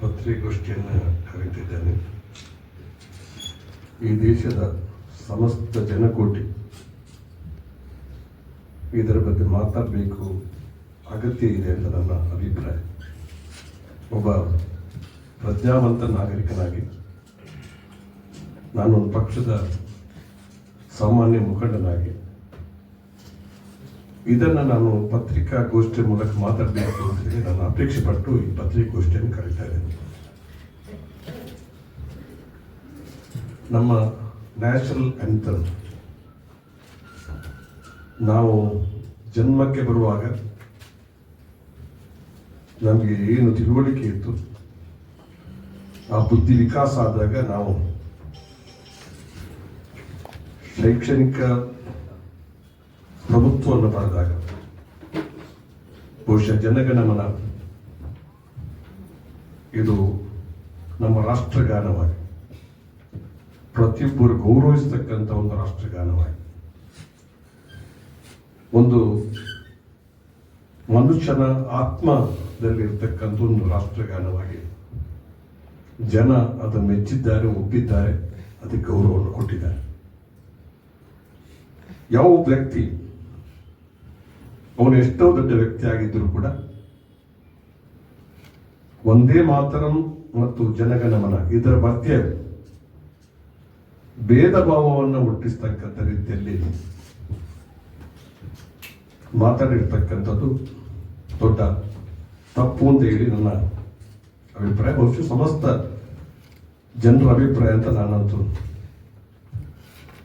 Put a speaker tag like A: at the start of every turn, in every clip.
A: ಪತ್ರಿಕಾಗೋಷ್ಠಿಯನ್ನು ಕರೀತಿದ್ದೇನೆ. ಈ ದೇಶದ ಸಮಸ್ತ ಜನಕೋಟಿ ಇದರ ಬಗ್ಗೆ ಮಾತಾಡಬೇಕು ಅಗತ್ಯ ಇದೆ ಅಂತ ನನ್ನ ಅಭಿಪ್ರಾಯ. ಒಬ್ಬ ಪ್ರಜ್ಞಾವಂತ ನಾಗರಿಕನಾಗಿ ನಾನೊಂದು ಪಕ್ಷದ ಸಾಮಾನ್ಯ ಮುಖಂಡನಾಗಿ ಇದನ್ನು ನಾನು ಪತ್ರಿಕಾಗೋಷ್ಠಿ ಮೂಲಕ ಮಾತಾಡಬೇಕು ಅಂತ ಹೇಳಿ ನಾನು ಅಪೇಕ್ಷೆ ಪಟ್ಟು ಈ ಪತ್ರಿಕಾಗೋಷ್ಠಿಯನ್ನು ಕರೀತಾ ಇದ್ದೇನೆ. ನಮ್ಮ ನ್ಯಾಷನಲ್ ಆಂಥಮ್ ನಾವು ಜನ್ಮಕ್ಕೆ ಬರುವಾಗ ನಮಗೆ ಏನು ತಿಳುವಳಿಕೆ ಇತ್ತು, ಆ ಬುದ್ಧಿ ವಿಕಾಸ ಆದಾಗ ನಾವು ಶೈಕ್ಷಣಿಕ ಪ್ರಭುತ್ವವನ್ನು ಪಡೆದಾಗ ಬಹುಶಃ ಜನಗಣಮನ ಇದು ನಮ್ಮ ರಾಷ್ಟ್ರಗಾನವಾಗಿ ಪ್ರತಿಯೊಬ್ಬರು ಗೌರವಿಸ್ತಕ್ಕಂಥ ಒಂದು ರಾಷ್ಟ್ರಗಾನವಾಗಿ ಒಂದು ಮನುಷ್ಯನ ಆತ್ಮದಲ್ಲಿರ್ತಕ್ಕಂಥ ಒಂದು ರಾಷ್ಟ್ರಗಾನವಾಗಿ ಜನ ಅದನ್ನು ಮೆಚ್ಚಿದ್ದಾರೆ ಒಪ್ಪಿದ್ದಾರೆ ಅದಕ್ಕೆ ಗೌರವವನ್ನು ಕೊಟ್ಟಿದ್ದಾರೆ ಯಾವ ವ್ಯಕ್ತಿ ಅವನು ಎಷ್ಟೋ ದೊಡ್ಡ ವ್ಯಕ್ತಿ ಆಗಿದ್ದರೂ ಕೂಡ ಒಂದೇ ಮಾತರಂ ಮತ್ತು ಜನಗಣಮನ, ಇದರ ಮಧ್ಯೆ ಭೇದ ಭಾವವನ್ನು ಹುಟ್ಟಿಸ್ತಕ್ಕಂಥ ರೀತಿಯಲ್ಲಿ ಮಾತಾಡಿರ್ತಕ್ಕಂಥದ್ದು ದೊಡ್ಡ ತಪ್ಪು ಅಂತ ಹೇಳಿ ನನ್ನ ಅಭಿಪ್ರಾಯ. ಬಹುಶಃ ಸಮಸ್ತ ಜನರ ಅಭಿಪ್ರಾಯ ಅಂತ ನಾನಂತೂ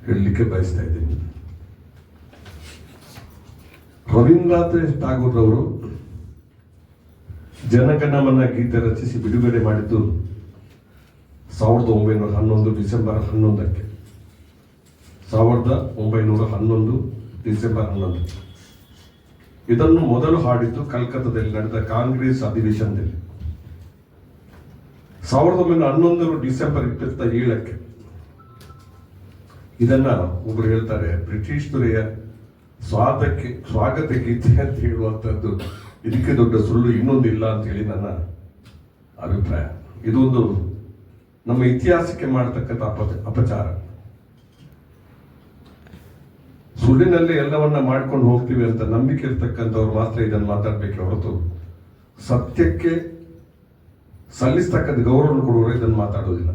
A: ಹೇಳಲಿಕ್ಕೆ ಬಯಸ್ತಾ ಇದ್ದೀನಿ. ರವೀಂದ್ರನಾಥ್ ಟಾಗೂರ್ ಅವರು ಜನಗಣಮನ ಗೀತೆ ರಚಿಸಿ ಬಿಡುಗಡೆ ಮಾಡಿದ್ದು ಸಾವಿರದ ಒಂಬೈನೂರ ಹನ್ನೊಂದು ಡಿಸೆಂಬರ್ ಹನ್ನೊಂದಕ್ಕೆ. ಸಾವಿರದ ಒಂಬೈನೂರ ಹನ್ನೊಂದು ಡಿಸೆಂಬರ್ ಹನ್ನೊಂದು ಇದನ್ನು ಮೊದಲು ಹಾಡಿದ್ದು ಕಲ್ಕತ್ತಾದಲ್ಲಿ ನಡೆದ ಕಾಂಗ್ರೆಸ್ ಅಧಿವೇಶನದಲ್ಲಿ. ಸಾವಿರದ ಒಂಬೈನೂರ ಹನ್ನೊಂದರ ಡಿಸೆಂಬರ್ ಇಪ್ಪತ್ತ ಏಳಕ್ಕೆ. ಇದನ್ನ ಒಬ್ರು ಹೇಳ್ತಾರೆ ಬ್ರಿಟಿಷ್ ದೊರೆಯ ಸ್ವಾಗತಕ್ಕೆ ಸ್ವಾಗತಕ್ಕೆ ಗೀತೆ ಅಂತ ಹೇಳುವಂಥದ್ದು ಇದಕ್ಕೆ ದೊಡ್ಡ ಸುಳ್ಳು ಇನ್ನೊಂದಿಲ್ಲ ಅಂತ ಹೇಳಿ ನನ್ನ ಅಭಿಪ್ರಾಯ. ಇದೊಂದು ನಮ್ಮ ಇತಿಹಾಸಕ್ಕೆ ಮಾಡತಕ್ಕಂಥ ಅಪ ಅಪಚಾರ. ಸುಳ್ಳಿನಲ್ಲಿ ಎಲ್ಲವನ್ನ ಮಾಡ್ಕೊಂಡು ಹೋಗ್ತೀವಿ ಅಂತ ನಂಬಿಕೆ ಇರ್ತಕ್ಕಂಥವ್ರು ಮಾತ್ರ ಇದನ್ನು ಮಾತಾಡಬೇಕೆ ಹೊರತು ಸತ್ಯಕ್ಕೆ ಸಲ್ಲಿಸ್ತಕ್ಕಂಥ ಗೌರವ ಕೊಡುವವರು ಇದನ್ನು ಮಾತಾಡೋದಿಲ್ಲ.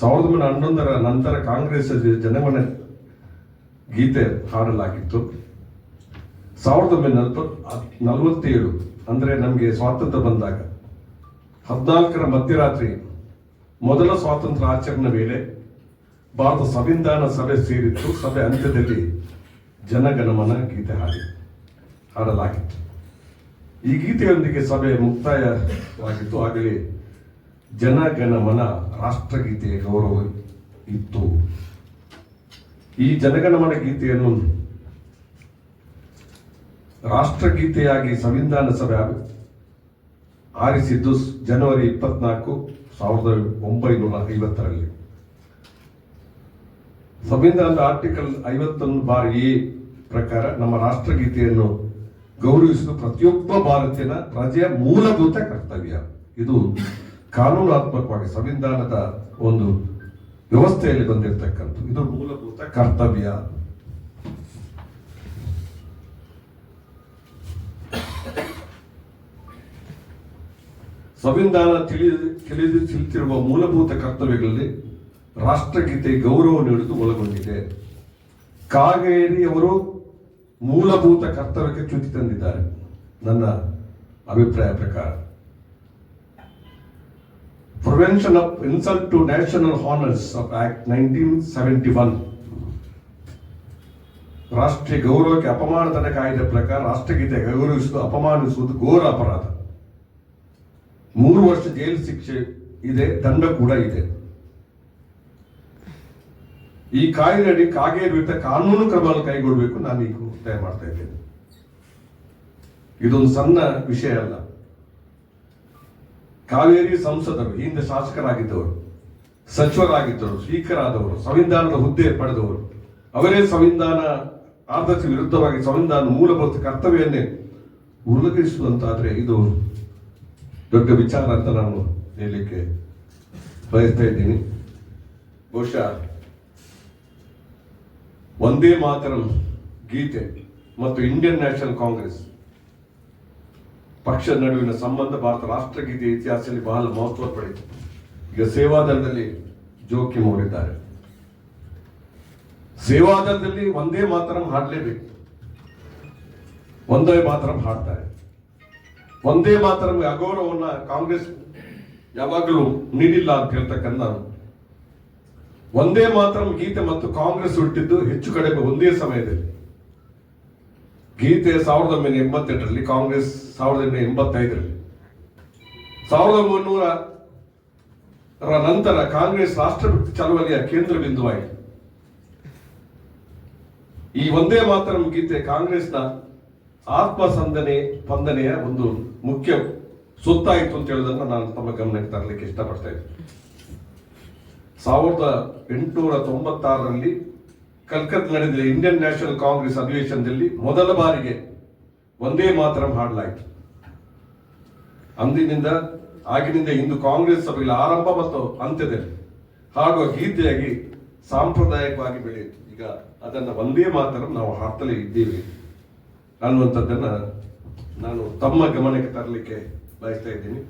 A: ಸಾವಿರದ ಒಂಬೈನೂರ ಹನ್ನೊಂದರ ನಂತರ ಕಾಂಗ್ರೆಸ್ ಜನಗಣ ಗೀತೆ ಹಾಡಲಾಗಿತ್ತು ಸಾವಿರದ ಒಂಬೈನೂರ ನಲವತ್- ನಲವತ್ತೇಳು ಅಂದರೆ ನಮಗೆ ಸ್ವಾತಂತ್ರ್ಯ ಬಂದಾಗ ಹದಿನಾಲ್ಕರ ಮಧ್ಯರಾತ್ರಿ ಮೊದಲ ಸ್ವಾತಂತ್ರ್ಯ ಆಚರಣೆ ವೇಳೆ ಭಾರತ ಸಂವಿಧಾನ ಸಭೆ ಸೇರಿತ್ತು. ಸಭೆ ಅಂತ್ಯದಲ್ಲಿ ಜನಗಣಮನ ಗೀತೆ ಹಾಡಿ ಹಾಡಲಾಗಿತ್ತು ಈ ಗೀತೆಯೊಂದಿಗೆ ಸಭೆ ಮುಕ್ತಾಯವಾಗಿತ್ತು. ಆಗಲೇ ಜನಗಣಮನ ರಾಷ್ಟ್ರಗೀತೆಯ ಗೌರವ ಇತ್ತು. ಈ ಜನಗಣಮನ ಗೀತೆಯನ್ನು ರಾಷ್ಟ್ರಗೀತೆಯಾಗಿ ಸಂವಿಧಾನ ಸಭೆ ಆರಿಸಿದ್ದು ಜನವರಿ ಇಪ್ಪತ್ನಾಲ್ಕು ಸಾವಿರದ ಒಂಬೈನೂರ ಐವತ್ತರಲ್ಲಿ. ಸಂವಿಧಾನದ ಆರ್ಟಿಕಲ್ ಐವತ್ತೊಂದು ಬಾರ್ ಎ ಪ್ರಕಾರ ನಮ್ಮ ರಾಷ್ಟ್ರಗೀತೆಯನ್ನು ಗೌರವಿಸುವುದು ಪ್ರತಿಯೊಬ್ಬ ಭಾರತೀಯನ ಪ್ರಜೆಯ ಮೂಲಭೂತ ಕರ್ತವ್ಯ. ಇದು ಕಾನೂನಾತ್ಮಕವಾಗಿ ಸಂವಿಧಾನದ ಒಂದು ವ್ಯವಸ್ಥೆಯಲ್ಲಿ ಬಂದಿರತಕ್ಕಂಥ ಇದು ಮೂಲಭೂತ ಕರ್ತವ್ಯ. ಸಂವಿಧಾನ ತಿಳಿದು ತಿಳಿದು ಮೂಲಭೂತ ಕರ್ತವ್ಯಗಳಲ್ಲಿ ರಾಷ್ಟ್ರಗೀತೆ ಗೌರವ ನೀಡುವುದು ಒಳಗೊಂಡಿದೆ. ಕಾಗೇರಿ ಅವರು ಮೂಲಭೂತ ಕರ್ತವ್ಯಕ್ಕೆ ಚ್ಯುತಿ ತಂದಿದ್ದಾರೆ. ನನ್ನ ಅಭಿಪ್ರಾಯ ಪ್ರಕಾರ. Insult to national honours of act nineteen seventy one ರಾಷ್ಟ್ರೀಯ ಗೌರವಕ್ಕೆ ಅಪಮಾನ ತಡೆ ಕಾಯ್ದೆ ಪ್ರಕಾರ ರಾಷ್ಟ್ರಗೀತೆ ಗೌರವಿಸುವುದು, ಅಪಮಾನಿಸುವುದು ಘೋರ ಅಪರಾಧ. ಮೂರು ವರ್ಷ ಜೈಲು ಶಿಕ್ಷೆ ಇದೆ, ದಂಡ ಕೂಡ ಇದೆ. ಈ ಕಾಯ್ದೆಯಡಿ ಕಾಗೇರಿ ವಿರುದ್ಧ ಕಾನೂನು ಕ್ರಮ ಕೈಗೊಳ್ಳಬೇಕು. ನಾನು ಈಗ ಒತ್ತಾಯ ಮಾಡ್ತಾ ಇದ್ದೇನೆ. ಇದೊಂದು ಸಣ್ಣ ವಿಷಯ ಅಲ್ಲ. ಕಾವೇರಿ ಸಂಸದರು ಹಿಂದೆ ಶಾಸಕರಾಗಿದ್ದವರು, ಸಚಿವರಾಗಿದ್ದವರು ಸ್ಪೀಕರ್ ಆದವರು ಸಂವಿಧಾನದ ಹುದ್ದೆ ಪಡೆದವರು, ಅವರೇ ಸಂವಿಧಾನ, ಆದರ್ಶ ವಿರುದ್ಧವಾಗಿ ಸಂವಿಧಾನ ಮೂಲಭೂತ ಕರ್ತವ್ಯವನ್ನೇ ಉಲ್ಲಂಘಿಸುವಂತಾದ್ರೆ ಇದು ದೊಡ್ಡ ವಿಚಾರ ಅಂತ ನಾನು ಹೇಳಲಿಕ್ಕೆ ಬಯಸ್ತಾ ಇದ್ದೀನಿ. ಬಹುಶಃ ಒಂದೇ ಮಾತರಂ ಗೀತೆ ಮತ್ತು ಇಂಡಿಯನ್ ನ್ಯಾಷನಲ್ ಕಾಂಗ್ರೆಸ್ ಪಕ್ಷದ ನಡುವಿನ ಸಂಬಂಧ ಭಾರತ ರಾಷ್ಟ್ರಗೀತೆ ಇತಿಹಾಸದಲ್ಲಿ ಬಹಳ ಮಹತ್ವ ಪಡೆಯಿತು. ಈಗ ಸೇವಾದಳದಲ್ಲಿ ಜೋಕಿ ಮೂಡಿದ್ದಾರೆ. ಸೇವಾದಳದಲ್ಲಿ ಒಂದೇ ಮಾತ್ರ ಹಾಡಲೇಬೇಕು. ಒಂದೇ ಮಾತ್ರ ಹಾಡ್ತಾರೆ. ಒಂದೇ ಮಾತ್ರ ಅಗೌರವನ್ನ ಕಾಂಗ್ರೆಸ್ ಯಾವಾಗಲೂ ನೀಡಿಲ್ಲ ಅಂತ ಹೇಳ್ತಕ್ಕಂಥ ಒಂದೇ ಮಾತ್ರ ಗೀತೆ ಮತ್ತು ಕಾಂಗ್ರೆಸ್ ಹುಟ್ಟಿದ್ದು ಹೆಚ್ಚು ಕಡಿಮೆ ಒಂದೇ ಸಮಯದಲ್ಲಿ. ಗೀತೆ ಸಾವಿರದ ಒಂಬೈನೂರ ಎಂಬತ್ತೆಂಟರಲ್ಲಿ ಕಾಂಗ್ರೆಸ್ ಸಾವಿರದ ಒಂಬೈನೂರ ಎಂಬತ್ತೈದರಲ್ಲಿ. ಸಾವಿರದ ಒಂಬೈನೂರ ನಂತರ ಕಾಂಗ್ರೆಸ್ ರಾಷ್ಟ್ರಭಕ್ತಿ ಚಳವಳಿಯ ಕೇಂದ್ರ ಬಿಂದುವಾಯಿತು ಈ ಒಂದೇ ಮಾತರಂ ಗೀತೆ ಕಾಂಗ್ರೆಸ್ನ ಆತ್ಮಸಂದನೆ ಸ್ಪಂದನೆಯ ಒಂದು ಮುಖ್ಯ ಸುತ್ತಾಯಿತು ಅಂತ ಹೇಳೋದನ್ನ ನಾನು ತಮ್ಮ ಗಮನಕ್ಕೆ ತರಲಿಕ್ಕೆ ಇಷ್ಟಪಡ್ತಾ ಇದ್ದೀನಿ. ಸಾವಿರದ ಎಂಟುನೂರ ತೊಂಬತ್ತಾರರಲ್ಲಿ ಕಲ್ಕತ್ತಾ ನಡೆದ ಇಂಡಿಯನ್ ನ್ಯಾಷನಲ್ ಕಾಂಗ್ರೆಸ್ ಅಧಿವೇಶನದಲ್ಲಿ ಮೊದಲ ಬಾರಿಗೆ ಒಂದೇ ಮಾತ್ರ ಹಾಡಲಾಯಿತು ಅಂದಿನಿಂದ, ಆಗಿನಿಂದ ಇಂದು ಕಾಂಗ್ರೆಸ್ ಸಭೆಗಳ ಆರಂಭ ಮತ್ತು ಅಂತ್ಯದಲ್ಲಿ ಹಾಡುವ ಗೀತೆಯಾಗಿ ಸಾಂಪ್ರದಾಯಿಕವಾಗಿ ಬೆಳೆಯಿತು. ಈಗ ಅದನ್ನು ಒಂದೇ ಮಾತ್ರ ನಾವು ಹಾಡ್ತಲೇ ಇದ್ದೀವಿ ಅನ್ನುವಂಥದ್ದನ್ನು ನಾನು ತಮ್ಮ ಗಮನಕ್ಕೆ ತರಲಿಕ್ಕೆ ಬಯಸ್ತಾ ಇದ್ದೀನಿ.